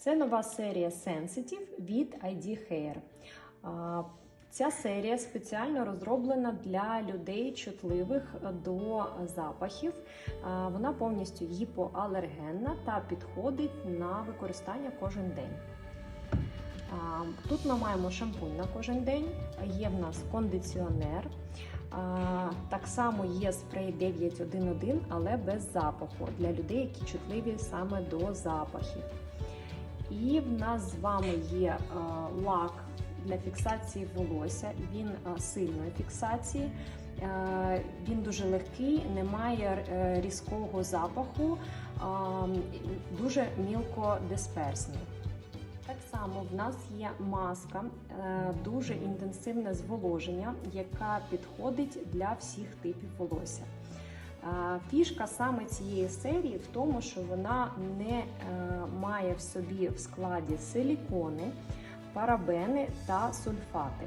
Це нова серія Sensitive від ID Hair. Ця серія спеціально розроблена для людей чутливих до запахів. Вона повністю гіпоалергенна та підходить на використання кожен день. Тут ми маємо шампунь на кожен день, є в нас кондиціонер. Так само є спрей 911, але без запаху для людей, які чутливі саме до запахів. І в нас з вами є а, лак для фіксації волосся. Він а, сильної фіксації. Е, Він дуже легкий, не має е, різкого запаху, дуже мілкодисперсний. Так само в нас є маска, е, дуже інтенсивне зволоження, яка підходить для всіх типів волосся. Фішка саме цієї серії в тому, що вона не е, має в собі в складі силікони, парабени та сульфати.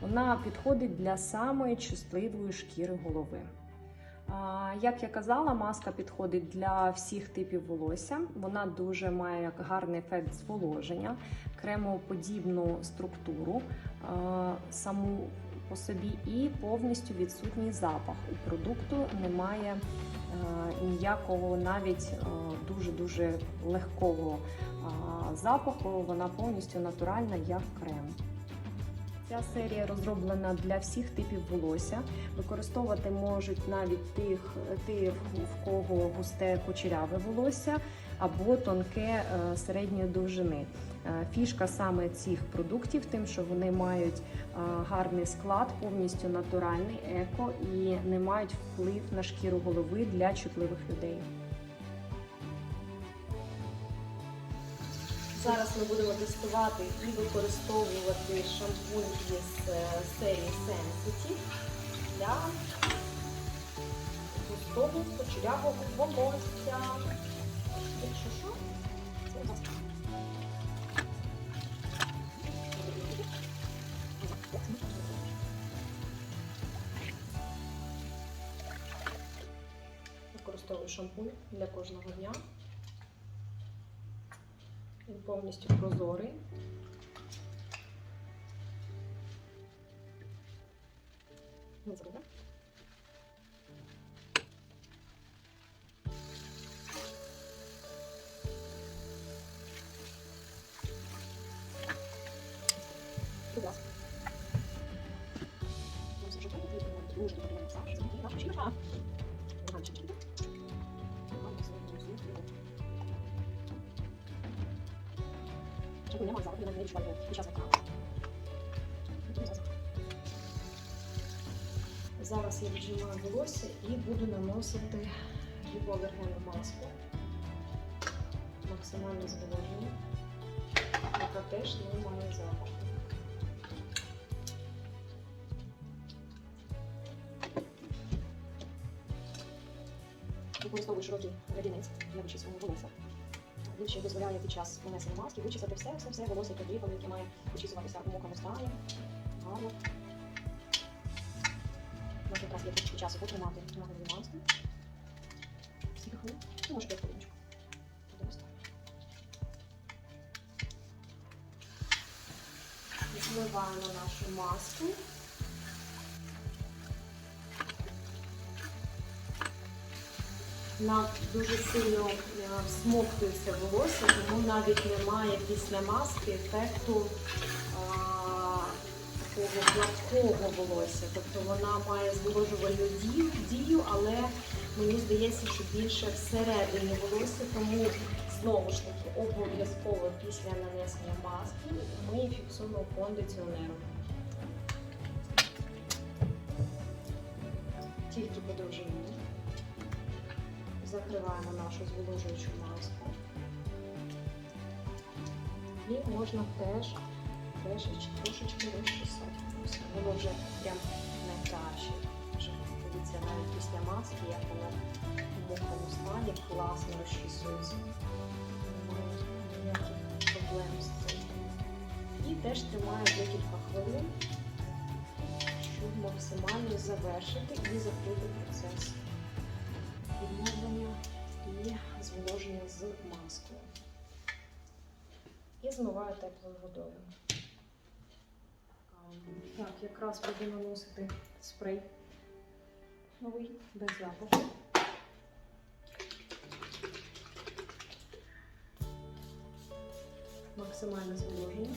Вона підходить для самої чутливої шкіри голови. Як я казала, маска підходить для всіх типів волосся. Вона дуже має гарний ефект зволоження, кремоподібну структуру саму по собі і повністю відсутній запах. У продукту немає а, ніякого навіть дуже дуже легкого а, запаху. Вона повністю натуральна, як крем. Ця серія розроблена для всіх типів волосся. Використовувати можуть навіть тих, ті, в кого густе кучеряве волосся або тонке е, середньої довжини. Е, Фішка саме цих продуктів, тим, що вони мають е, гарний склад, повністю натуральний, еко і не мають вплив на шкіру голови для чутливих людей. Зараз ми будемо тестувати і використовувати шампунь із е, серії Sensitive для густого кучерявого волосся. Якщо що, це Використовую шампунь для кожного дня. Він повністю прозорий. Будь ласка. Зараз я віджимаю волосся і буду наносити гіпоалергенну маску. Максимально зволоження, яка теж не має запаху. Використовую широкий градінець для вичісування волосся. Він дозволяє під час нанесення маски вичесати все, все, все волосся яке дрібало, яке має вичісуватися у мокрому стані. Гарно. Можна якраз є трішки часу потримати на голові маску. Скільки хвилин? Ну, може, 5 хвилиночок. Буде достатньо. Зливаємо нашу маску. Нам дуже сильно е, всмоктується волосся, тому навіть немає після маски ефекту такого гладкого волосся. Тобто вона має зволожувальну дію, але мені здається, що більше всередині волосся, тому знову ж таки обов'язково після нанесення маски ми фіксуємо кондиціонером. Тільки по довжині. Закриваємо нашу зволожуючу маску. І можна теж трошечки, трошечки розчесати. Воно вже прям найкраще. Вже дивіться навіть після маски, як воно в мокрому стані класно розчісується. Ніяких проблем з цим. І теж тримаю декілька хвилин, щоб максимально завершити і закрити процес відновлення і зволоження з маскою. і змиваю теплою водою. Так, якраз буду наносити спрей новий, без запаху. Максимальне зволоження.